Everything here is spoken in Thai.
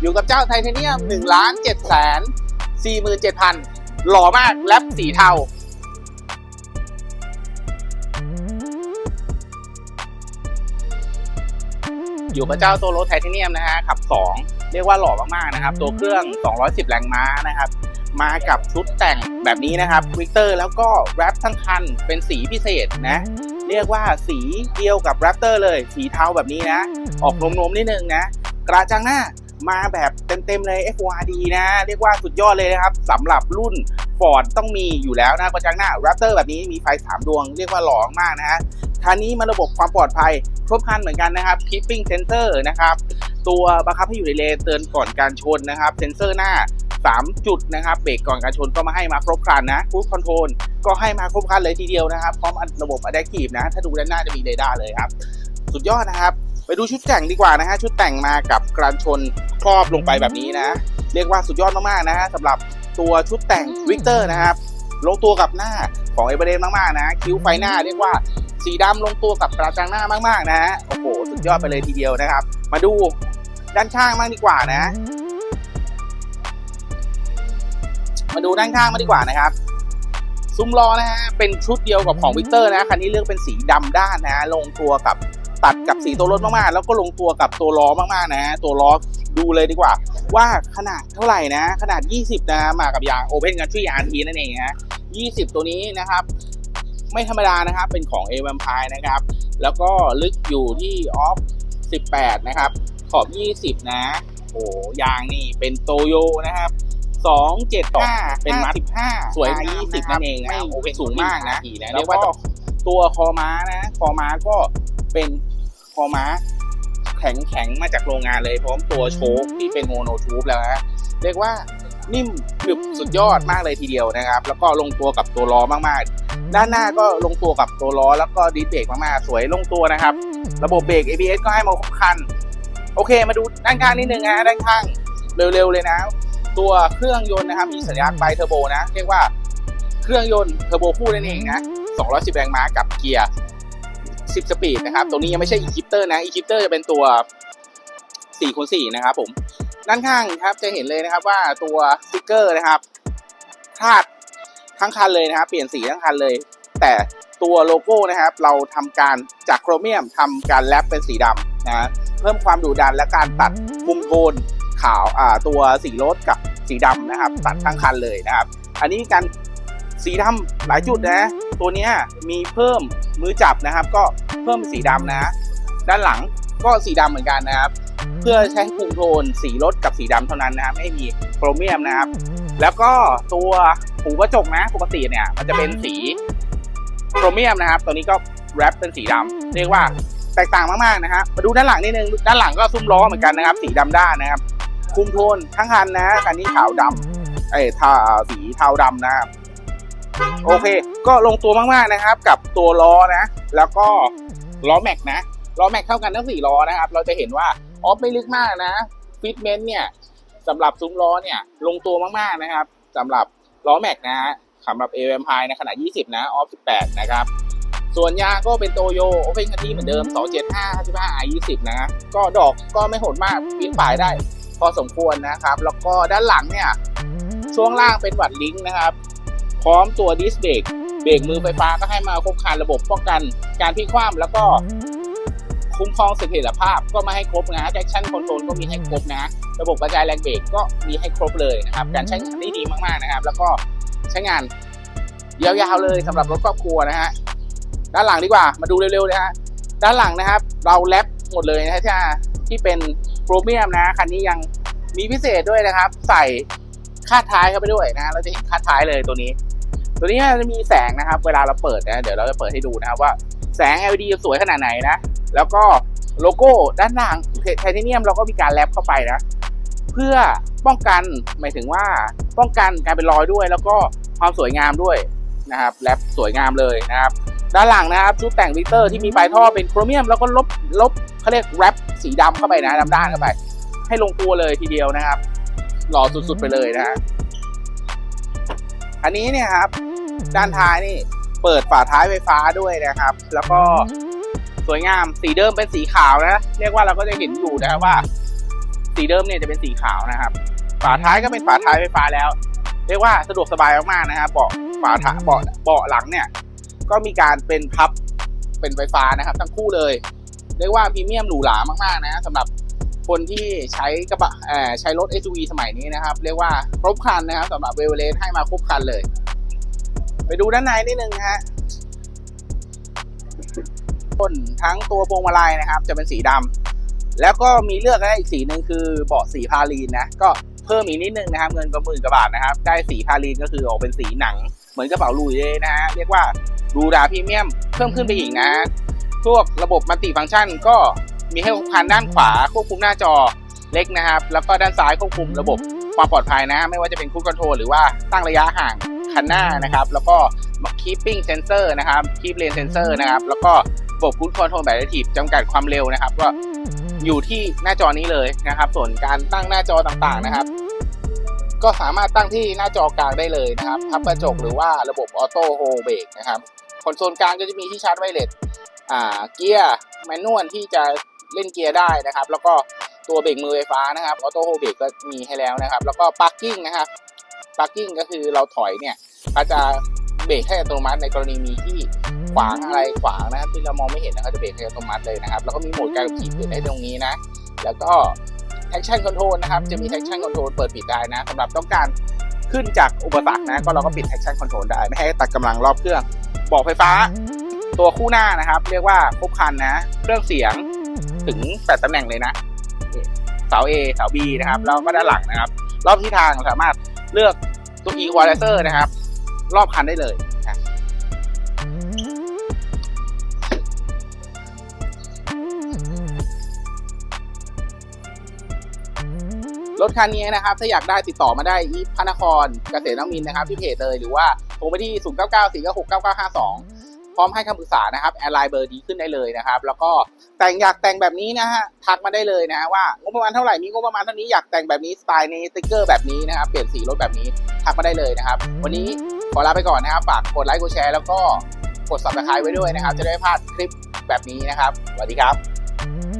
อยู่กับเจ้าไทเทเนียม1ล้าน7แสน47,000 หล่อมากแรปสีเทาอยู่กับเจ้าตัวรถไทเทเนียมนะฮะขับ 2 เรียกว่าหล่อมากๆนะครับ ตัวเครื่อง 210 แรงม้านะครับ มากับชุดแต่งแบบนี้นะครับวิกเตอร์แล้วก็แรปทั้งคันเป็นสีพิเศษนะ เรียกว่าสีเดียวกับแรปเตอร์เลย สีเทาแบบนี้นะ ออกนมๆนิดนึงนะ กระจังหน้า มาแบบเต็มๆเลย FORD นะ เรียกว่าสุดยอดเลยนะครับสำหรับรุ่น Ford ต้องมีอยู่แล้วนะกระจังหน้า Raptor แบบนี้มีไฟ 3 ดวง เรียกว่าหล่อมากนะฮะคันนี้มันระบบความปลอดภัยครบครันเหมือนกันนะครับ Keeping Sensor นะครับ ตัวบังคับให้อยู่ในเลนเตือนก่อนการชนนะครับ เซ็นเซอร์หน้า 3 จุดนะครับเบรกก่อนการชนก็มาให้มาครบครันนะฟูดคอนโทรลก็ให้มาครบครันเลยทีเดียวนะครับ พร้อมระบบ Adaptive นะ ถ้าดูด้านหน้าจะมีเรดาร์เลยครับ สุดยอดนะครับ ไปดูชุดแต่งดีกว่านะฮะชุดแต่งมากับกระชน ครอบลงไปแบบนี้นะ เรียกว่าสุดยอดมากๆนะฮะสำหรับตัวชุดแต่งวิกเตอร์นะครับ ลงตัวกับหน้าของเอเบเรนมากๆนะ คิ้วไฟหน้าเรียกว่าสีดำลงตัวกับกระจังหน้ามากๆนะฮะโอ้โหสุดยอดไปเลยทีเดียวนะครับ มาดูด้านข้างบ้างดีกว่านะ มาดูด้านข้างมางดีกว่านะครับซุ้มล้อนะฮะเป็นชุดเดียวกับของวิกเตอร์นะคันนี้เลือกเป็นสีดำด้านนะลงตัวกับ ตัดกับสีตัวรถมากๆ แล้วก็ลงตัวกับตัวล้อมากๆนะ ตัวล้อดูเลยดีกว่า ว่าขนาดเท่าไหร่นะ ขนาด 20 นะมากับยาง Open Country RT นั่นเองนะ20 ตัวนี้นะครับ ไม่ธรรมดานะครับ เป็นของ a v a m p i r e นะครับ แล้วก็ลึกอยู่ที่ออฟ 18 นะครับ ขอบ 20 นะ โอ้ยางนี่เป็นโตโยนะครับ275เป็นมัด15 สวย 20 นั่นเองนะโอเป็นสูงมากนะเรียกว่าตัวคอม้านะ คอม้าก็เป็น คอม้า แข็งแข็งๆมาจากโรงงานเลย พร้อมตัวโชคที่เป็นโมโนทูบแล้วนะเรียกว่านิ่มกรึบสุดยอดมากเลยทีเดียวนะครับ แล้วก็ลงตัวกับตัวล้อมากๆ ด้านหน้าก็ลงตัวกับตัวล้อ แล้วก็ดีเบรกมากๆ สวยลงตัวนะครับ ระบบเบรก ABS ก็ให้มาครบคัน โอเค มาดูด้านข้างนิดนึงนะด้านข้างเร็วๆเลยนะ ตัวเครื่องยนต์นะครับมีสัญลักษณ์ไบเทอร์โบนะ เรียกว่าเครื่องยนต์เทอร์โบคู่นั่นเองนะ 210 แรงม้ากับเกียร์ 10 สปีดนะครับตรงนี้ยังไม่ใช่ e-shifter นะ e-shifter จะเป็นตัว4คูณ4นะครับผมด้านข้างครับจะเห็นเลยนะครับว่าตัวสติกเกอร์นะครับคาดทั้งคันเลยนะครับ เปลี่ยนสีทั้งคันเลย แต่ตัวโลโก้นะครับ เราทำการจากโครเมียมทำการแรปเป็นสีดำนะเพิ่มความดุดันและการตัดคุมโทนขาวอ่าตัวสีรถกับสีดำนะครับ ตัดทั้งคันเลยนะครับ อันนี้การ สีดำหลายจุดนะ ตัวนี้มีเพิ่มมือจับนะครับ ก็เพิ่มเป็นสีดำนะ ด้านหลังก็สีดำเหมือนกันนะครับ เพื่อใช้คุมโทนสีรถกับสีดำเท่านั้นนะครับไม่มีโครเมียมนะครับ แล้วก็ตัวหูกระจกนะปกติเนี่ยมันจะเป็นสีโครเมียมนะครับ ตัวนี้ก็แรปเป็นสีดำเรียกว่าแตกต่างมากๆนะครับมาดูด้านหลังนิดนึงด้านหลังก็ซุ้มล้อเหมือนกันนะครับ สีดำด้านนะครับ คุมโทนทั้งคันนะคันนี้ขาวดำเอ้ยทาสีเทาดำนะครับ โอเค ก็ลงตัวมากๆนะครับ กับตัวล้อนะ แล้วก็ล้อแม็กนะล้อแม็กเท่ากันทั้งสี่ล้อนะครับ เราจะเห็นว่าออฟไม่ลึกมากนะฟิตเมนต์เนี่ยสำหรับซุ้มล้อเนี่ยลงตัวมากๆนะครับสำหรับล้อแม็กนะฮะสำหรับ a อ m p i นะขนาด 20 นะออฟ 18 นะครับ ส่วนยางก็เป็นโตโยโอเพนคันที่เหมือนเดิม 275 55 i 20นะก็ดอกก็ไม่โหดมากปีนป่ายได้พอสมควรนะครับ แล้วก็ด้านหลังเนี่ยช่วงล่างเป็นวัดลิงก์นะครับ พร้อมตัวดิสเบรกเบรกมือไฟฟ้าก็ให้มาครบคันระบบป้องกัน การพลิกคว่ำแล้วก็คุ้มครองเสถียรภาพก็มาให้ครบนะ traction control ก็มีให้ครบนะ ระบบกระจายแรงเบรกก็มีให้ครบเลยนะครับ การใช้งานได้ดีมากๆนะครับ แล้วก็ใช้งานยาวๆเลยสำหรับรถครอบครัวนะฮะด้านหลังดีกว่ามาดูเร็วๆนะฮะด้านหลังนะครับ เราแรปหมดเลยนะฮะที่ที่เป็นโครเมียมนะคันนี้ยังมีพิเศษด้วยนะครับ ใส่คาดท้ายเข้าไปด้วยนะ เราจะเห็นคาดท้ายเลยตัวนี้ ตัวนี้จะมีแสงนะครับ เวลาเราเปิดนะเดี๋ยวเราจะเปิดให้ดูนะครับว่าแสง LED จะสวยขนาดไหนนะ แล้วก็โลโก้ด้านล่างไทเทเนียมเราก็มีการแรปเข้าไปนะ เพื่อป้องกันหมายถึงว่าป้องกันการเป็นรอยด้วย แล้วก็ความสวยงามด้วยนะครับแรปสวยงามเลยนะครับ ด้านหลังนะครับชุดแต่งวิเตอร์ที่มีปลายท่อเป็นโครเมียม แล้วก็ลบลบเขาเรียกแรปสีดำเข้าไปนะดำด้านเข้าไป ให้ลงตัวเลยทีเดียวนะครับ หล่อสุดๆไปเลยนะฮะ อันนี้เนี่ยครับ ด้านท้ายนี่เปิดฝาท้ายไฟฟ้าด้วยนะครับ แล้วก็สวยงามสีเดิมเป็นสีขาวนะ เรียกว่าเราก็จะเห็นอยู่นะว่า สีเดิมเนี่ยจะเป็นสีขาวนะครับ ฝาท้ายก็เป็นฝาท้ายไฟฟ้าแล้ว เรียกว่าสะดวกสบายมากๆนะครับเบาะฝาท้ายเบาะเบาะหลังเนี่ย ก็มีการเป็นพับเป็นไฟฟ้านะครับ ทั้งคู่เลย เรียกว่าพรีเมียมหรูหรามากๆนะสำหรับ คนที่ใช้กระบะใช้รถ SUV สมัยนี้นะครับ เรียกว่าครบครันนะครับสำหรับเวลเลสให้มาครบครันเลย ไปดูด้านในนิดนึงฮะต้นทั้งตัวพวงมาลัยนะครับ จะเป็นสีดำแล้วก็มีเลือกได้อีกสีหนึ่งคือเบาะสีพาลีนนะก็เพิ่มอีกนิดนึงนะครับ เงินก็หมื่นกว่าบาทนะครับ ได้สีพาลีนก็คือออกเป็นสีหนัง เหมือนกระเป๋าลุยเลยนะฮะเรียกว่าดูราพรีเมียมเพิ่มขึ้นไปอีกนะพวกระบบมัลติฟังก์ชันก็ มีให้ครบคันด้านขวาควบคุมหน้าจอเล็กนะครับ แล้วก็ด้านซ้ายควบคุมระบบความปลอดภัยนะ ไม่ว่าจะเป็นคู i คอนโทรลหรือว่าตั้งระยะห่างคันหน้านะครับ แล้วก็ keeping sensor นะครับ keep lane sensor นะครับ แล้วก็ระบบ cruise control แบบ adaptive จำกัดความเร็วนะครับ ก็อยู่ที่หน้าจอนี้เลยนะครับ ส่วนการตั้งหน้าจอต่างๆนะครับ ก็สามารถตั้งที่หน้าจอกลางได้เลยนะครับพับกระจกหรือว่าระบบออโต้โฮเบรกนะครับคอนโซลกลางก็จะมีที่ชาร์จไวเลสอ่าเกียร์แมนนวลที่จะ เล่นเกียร์ได้นะครับ แล้วก็ตัวเบรกมือไฟฟ้านะครับออโต้โฮเบรกก็มีให้แล้วนะครับ แล้วก็ปาร์กิ้งนะครับปาร์กิ้งก็คือเราถอยเนี่ยเขาจะเบรกให้อัตโนมัติในกรณีมีที่ขวางอะไรขวางนะครับที่เรามองไม่เห็นนะเขาจะเบรกให้อัตโนมัติเลยนะครับ แล้วก็มีโหมดการขี่เปิดได้ตรงนี้นะ แล้วก็ traction control นะครับ จะมี traction control เปิดปิดได้นะสำหรับต้องการขึ้นจากอุปสรรคนะ ก็เราก็ปิด traction control ได้ ไม่ให้ตัดกำลังรอบเครื่อง บอกไฟฟ้า ตัวคู่หน้านะครับ เรียกว่าครบคันนะ เครื่องเสียง ถึง8ตำแหน่งเลยนะเสา A เสา B นะครับแล้วก็ด้านหลังนะครับ รอบที่ทางสามารถเลือกตัว equalizer นะครับ รอบคันได้เลยนะรถคันนี้นะครับ ถ้าอยากได้ติดต่อมาได้ที่พระนครเกษตรนวมินนะครับ ที่เพจเลยหรือว่าโทรไปที่ 0 พร้อมให้คำปรึกษานะครับแอร์ไลน์เบอร์ดีขึ้นได้เลยนะครับ แล้วก็แต่งอยากแต่งแบบนี้นะฮะทักมาได้เลยนะฮะว่างบประมาณเท่าไหร่มีงบประมาณเท่านี้อยากแต่งแบบนี้สไตล์นี้สติ๊กเกอร์แบบนี้นะครับเปลี่ยนสีรถแบบนี้ทักมาได้เลยนะครับ วันนี้ขอลาไปก่อนนะครับฝากกดไลค์กดแชร์แล้วก็กด subscribe ไว้ด้วยนะครับ จะได้ไม่พลาดคลิปแบบนี้นะครับสวัสดีครับ